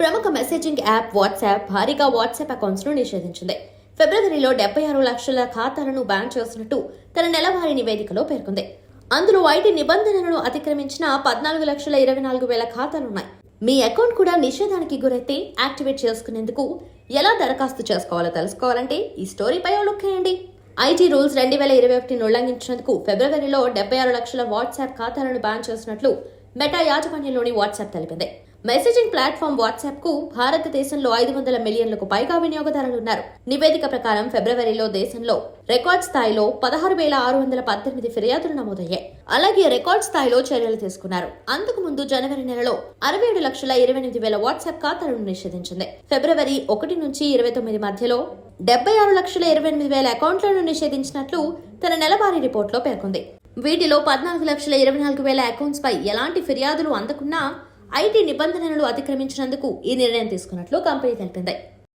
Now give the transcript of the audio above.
ప్రముఖ messaging app WhatsApp భారీగా WhatsApp అకౌంట్స్ను నిషేధించింది. ఫిబ్రవరిలో డెబ్బై ఆరు లక్షల ఖాతాలను బ్యాన్ చేస్తున్నట్టు తన నెలవారీ నివేదికలో పేర్కొంది. అందులో ఐటీ నిబంధనలను అతిక్రమించిన పద్నాలుగు లక్షల ఇరవై నాలుగు వేల ఖాతాలున్నాయి. మీ అకౌంట్ కూడా నిషేధానికి గురైతే యాక్టివేట్ చేసుకునేందుకు ఎలా దరఖాస్తు చేసుకోవాలో తెలుసుకోవాలంటే ఈ స్టోరీపై ఓ లుక్ వేయండి. ఐటీ రూల్స్ రెండు వేల ఇరవై ఒకటిని ఉల్లంఘించినందుకు ఫిబ్రవరిలో డెబ్బై ఆరు లక్షల వాట్సాప్ ఖాతాలను బ్యాన్ చేసినట్లు మెటా యాజమాన్యంలోని వాట్సాప్ తెలిపింది. మెసేజింగ్ ప్లాట్ఫామ్ వాట్సాప్కు భారతదేశంలో ఐదు వందల మిలియన్లకు పైగా వినియోగదారులు ఉన్నారు. నివేదిక ప్రకారం ఫిబ్రవరిలో దేశంలో రికార్డ్ స్థాయిలో పదహారు వేల ఆరు వందల పద్దెనిమిది ఫిర్యాదులు నమోదయ్యాయి. అలాగే రికార్డ్ స్థాయిలో చర్యలు తీసుకున్నారు. అంతకు ముందు జనవరి నెలలో అరవై ఏడు లక్షల ఇరవై ఎనిమిది వేల వాట్సాప్ ఖాతాలను నిషేధించింది. ఫిబ్రవరి ఒకటి నుంచి ఇరవై తొమ్మిది మధ్యలో డెబ్బై ఆరు లక్షల ఇరవై ఎనిమిది వేల అకౌంట్లను నిషేధించినట్లు తన నెలవారీ రిపోర్టులో పేర్కొంది. వీటిలో పద్నాలుగు లక్షల ఇరవై నాలుగు వేల అకౌంట్స్ పై ఎలాంటి ఫిర్యాదులు అందకున్నా ఐటీ నిబంధనలను అతిక్రమించినందుకు ఈ నిర్ణయం తీసుకున్నట్లు కంపెనీ తెలిపింది.